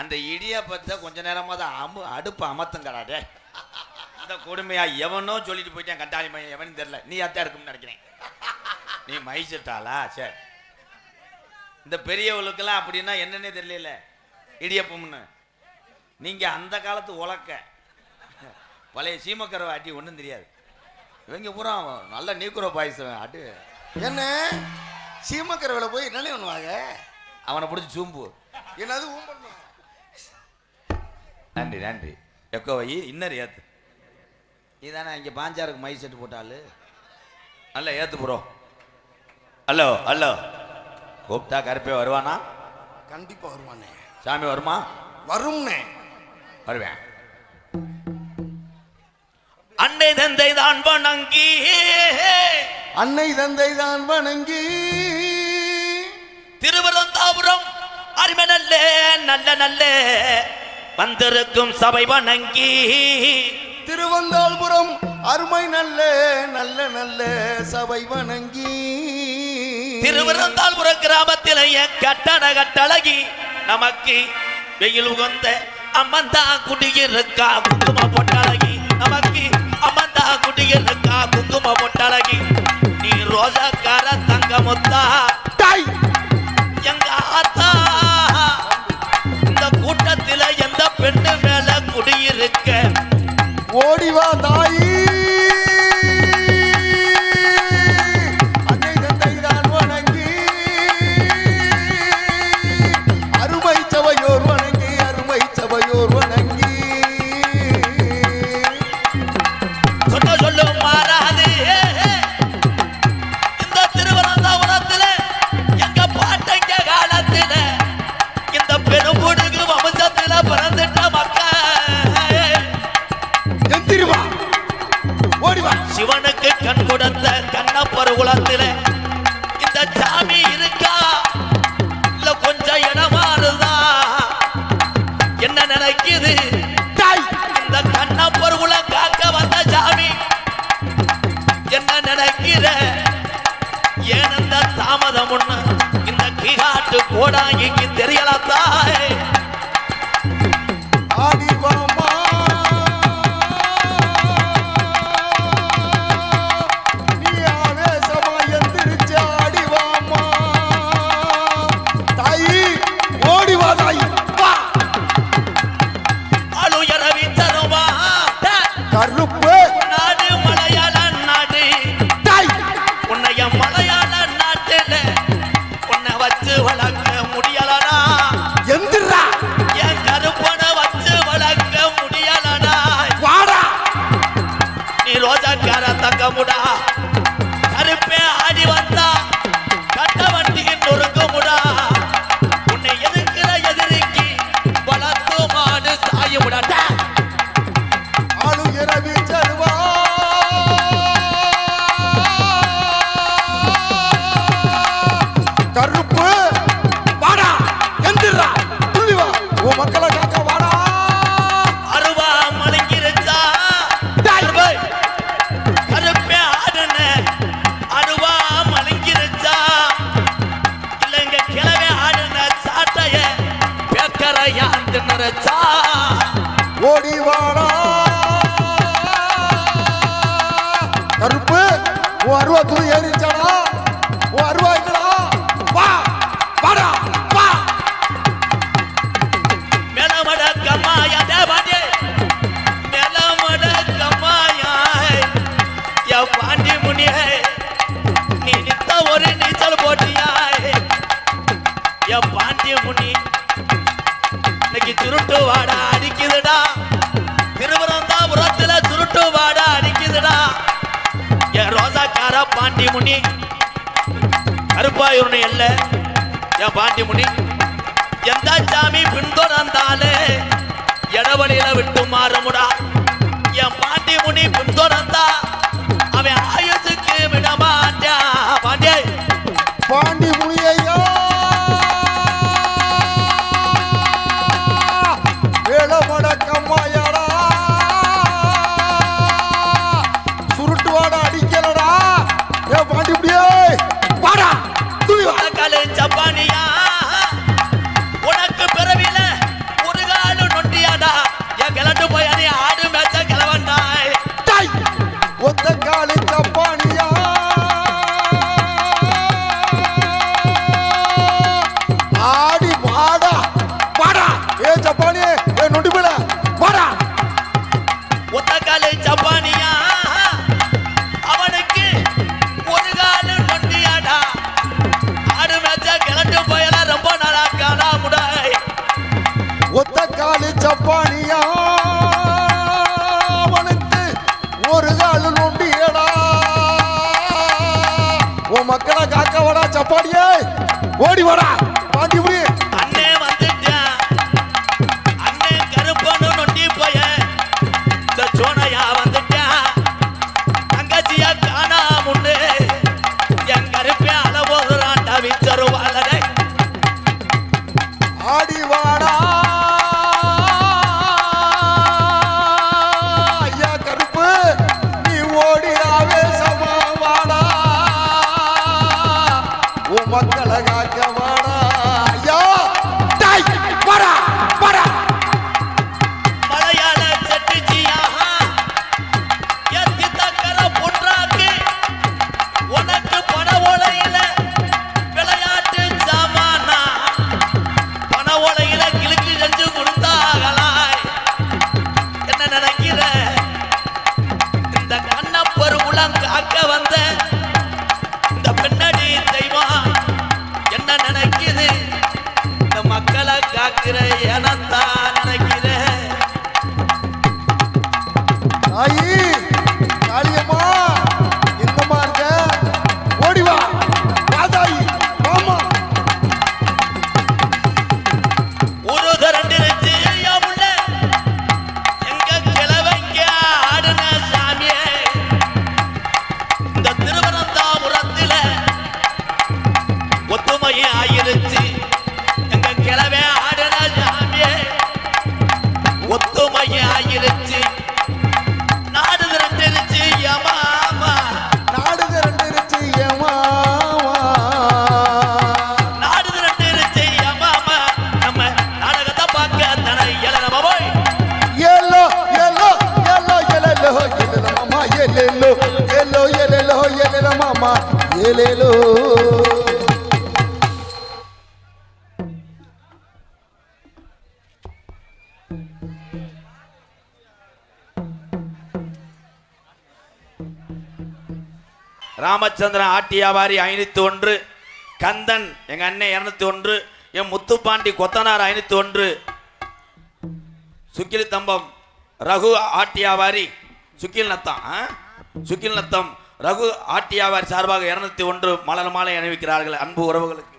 அந்த இடியாப்பத்தை கொஞ்ச நேரமா தான் அமு அடுப்பு அமர்த்துங்கடாடே இந்த கொடுமையா எவனோ சொல்லிட்டு போயிட்டேன் கட்டாளி மையம் எவனும் தெரியல. நீ அத்தான் இருக்கும்னு நினைக்கிறேன். நீ மைசிட்டாளா சரி. இந்த பெரியவளுக்கெல்லாம் அப்படின்னா என்னன்னே தெரியல இடியப்பம்னு. நீங்க அந்த காலத்து உலக்க. பழைய சீமக்கரவை அடி ஒன்றும் தெரியாது. இவங்க பூரா நல்ல நீக்குற பாயசம் அடு. என்ன? சீமக்கரவில் போய் என்னென்ன பண்ணுவாங்க? அவனை பிடிச்சி சூம்பு. என்னது ஊம் பண்ணுவாங்க நன்றி நன்றி. எக்கோ வை இன்னர் ஏத்து. நீதானே இங்கே பாஞ்சாருக்கு மை செட்டு போட்டாலு நல்ல ஏத்து ப்ரோ. ஹலோ ஹலோ கூப்பிட்டா கருப்பே வருவானா? கண்டிப்பா வருவானே. சாமி வருமா? வரும்னே. வருவேன். அண்டை தந்தை தான் வணங்கி. அன்னை தந்தை தான் வணங்கி. திருவரந்தாபுரம் அருமை நல்ல நல்ல நல்ல. வந்திருக்கும் சபை வணங்கி. திருவந்தாள்புரம் அருமை நல்ல நல்ல நல்ல சபை வணங்கி. திருவிருந்தாள்புரம் கிராமத்திலேயே கட்டண கட்டழகி நமக்கு வெயில் உகந்த அம்மந்தா குடியிருக்கா குங்கும பொட்டழகி. நமக்கு அம்மந்தா குடியிருக்கா குங்கும பொட்டழகி. நீ ரோஜாக்கார தங்க முத்தா குலத்துல இந்த சாமி இருக்கா? இல்ல கொஞ்சம் இடமாறுதா என்ன நினைக்குது? இந்த கண்ணப்பர் குலம் காக்க வந்த சாமி என்ன நினைக்கிற? ஏன் இந்த தாமதம் ஒண்ணு? இந்த கீகாட்டு கோடாங்கிக்கு உன் மக்களை காக்க வாடா. அருவா மலைக்கிருச்சா கருப்பே ஆடுன அருவா மலைக்கிருச்சா இல்லைங்க கிழவே ஆடுன சாட்டைய பேக்கரையாந்து நிறச்சா ஓடி வாடா. கருப்பு உன் அருவா துணி ஏறிச்சாடா பாண்டி முனி கருப்பாயூர்னு இல்ல என் பாண்டி முனி எந்த சாமி பின்தொடர்ந்தாலே இடவழியில விட்டு மாறுமுடா. என் பாண்டி முனி பின்தொடர்ந்தா. ஜப்பானி ஏ நொண்டி போல வாடா. ஒத்தக்காலு ஜப்பானியா? அவனுக்கு ஒரு காலு நொண்டியாடா. ஆடு மேட்ச கிளட்டு போயல ரொம்ப நாளா காணாமுடாய் ஒத்த காலு ஜப்பானியா? அவனுக்கு ஒரு காலு நொண்டியடா. உன் மக்களை காக்க வாடா ஜப்பானியே. ஓடி வாடா. Yellow. ராமச்சந்திரன் ஆட்டியாவாரி ஐநூத்தி ஒன்று கந்தன் எங்க அண்ணன் இருநூத்தி ஒன்று என் முத்துப்பாண்டி கொத்தனார் ஐநூத்தி ஒன்று சுக்கில் தம்பம் ரகு ஆட்டியாவாரி சுக்கில் நத்தம் சுக்கில் நத்தம் ரகு ஆட்டியாவார் சார்பாக இருநூத்தி ஒன்று மலர் மாலை அணிவிக்கிறார்கள் அன்பு உறவுகளுக்கு.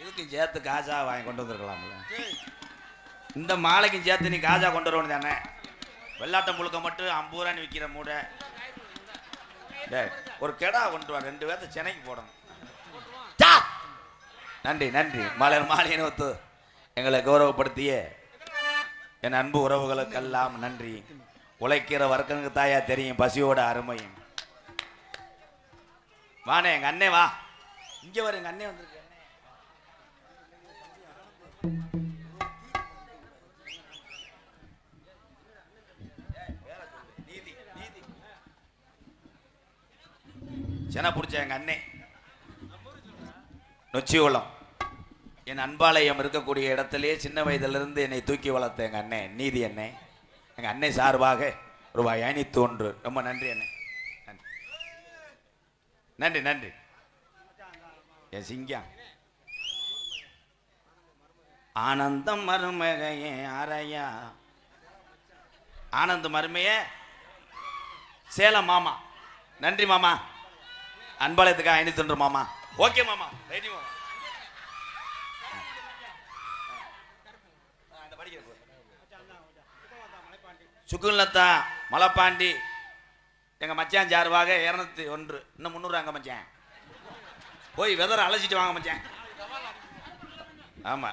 இதுக்கும் சேர்த்து காசா வாங்கி கொண்டு வந்துருக்கலாம் இந்த மாலைக்கும் சேர்த்து நீ காஜா கொண்டு வரணும் தானே? வெள்ளாட்டம் முழுக்க மட்டும் ஐம்பது ரூபான்னு விற்கிற மூடை. டேய் ஒரு கெடா கொண்டு வா ரெண்டு பேர்த்த சென்னைக்கு போடணும். சா! நன்றி நன்றி. மலர் மாலையை ஒத்து எங்களை கௌரவப்படுத்திய என் அன்பு உறவுகளுக்கெல்லாம் நன்றி. உழைக்கிற வர்க்கனுக்கு தாயா தெரியும் பசியோட அருமையும். வானே எங்க அண்ணே வா. இங்க வர எங்க அண்ணே வந்திருக்கு. நீதி சென பிடிச்ச எங்க அண்ணே. நொச்சிகுளம். என் அன்பாலயம் இருக்கக்கூடிய இடத்துலயே சின்ன வயதிலிருந்து என்னை தூக்கி வளர்த்த எங்க அண்ணே. நீதி அண்ணே. எங்க அன்னை சார்பாக ரூபாய் ஐநூத்தி ஒன்று. ரொம்ப நன்றி அண்ணே. நன்றி. நன்றி. நன்றி. என் சிங்கா ஆனந்தம் மருமகையே அறையா ஆனந்த மருமைய சேலம் மாமா. நன்றி மாமா. அன்பாளையத்துக்கு ஐநூத்தி ஒன்று மாமா. ஓகே மாமா. ரெடி மாமா. சுகுல்லத்தா மலைப்பாண்டி எங்க மச்சான் சார்பாக இரநூத்தி ஒன்று. இன்னும் முந்நூறு அங்க மச்சான். போய் வெதரை அழைச்சிட்டு வாங்க மச்சான். ஆமா.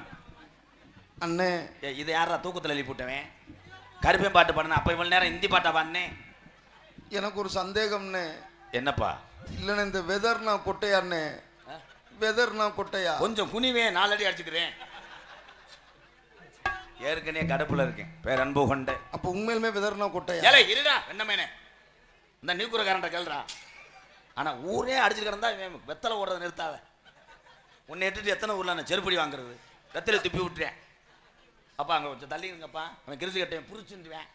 அண்ணே. இது யாரா தூக்கத்தில் எழுப்பி விட்டவன் கருப்பேன் பாட்டு பாடுன அப்போ இவ்வளோ நேரம் ஹிந்தி பாட்டா பாடினேன் எனக்கு ஒரு சந்தேகம்னே என்னப்பா? இல்லைண்ணே இந்த வெதர்னா கொட்டையாண்ணே. வெதர்னா கொட்டையா? கொஞ்சம் குனிவேன் நாலடி அடிச்சுக்கிறேன். ஏற்கனவே கடுப்புல இருக்கேன். பேர் அன்பு கொண்டு. அப்போ உண்மையிலுமே வெதர்னா கொட்டையா? ஏலே இருடா என்னமேனே இந்த நியூக்குற கரண்ட கேள்றா ஆனா ஊரே கிடந்தா இவன் வெத்தலை ஓடுறத நிறுத்தாத. உன்னை எட்டுட்டு எத்தனை ஊர்ல நான் செருப்படி வாங்குறது? வெத்தலை துப்பி விட்டுறேன் அப்பா அங்க கொஞ்சம் தள்ளி இருங்கப்பா. அவன் கிருசி கட்டையன் புரிச்சுட்டுவேன்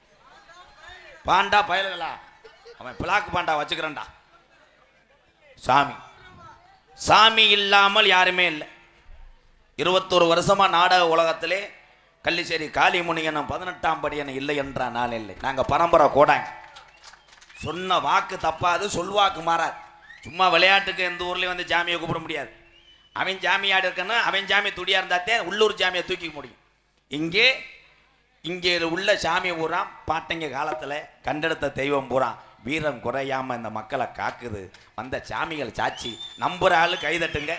பாண்டா பயலுகளா? அவன் பிளாக் பாண்டா வச்சுக்கிறேன்டா. சாமி. சாமி இல்லாமல் யாருமே இல்லை. இருபத்தொரு வருஷமா நாடக உலகத்திலே கள்ளிச்சேரி காளிமுனியனும் பதினெட்டாம் படியன் இல்லை என்ற நாள் இல்லை நாங்கள் பரம்பரை கோடாங்க சொன்ன வாக்கு தப்பாது சொல்வாக்கு மாறாது. சும்மா விளையாட்டுக்கு எந்த ஊர்லேயும் வந்து ஜாமியை கூப்பிட முடியாது. அவன் ஜாமியாடு இருக்கன்னா அவன் ஜாமி துடியாக இருந்தாத்தே உள்ளூர் ஜாமியை தூக்கிக்க முடியும். இங்கே இங்கே உள்ள சாமி பூரா பாட்டைங்க காலத்தில் கண்டெடுத்த தெய்வம் பூரா வீரம் குறையாமல் இந்த மக்களை காக்குது. வந்த சாமிகள் சாட்சி நம்புற ஆளு கைதட்டுங்க.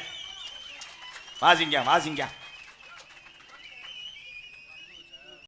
வாசிங்க வாசிங்க.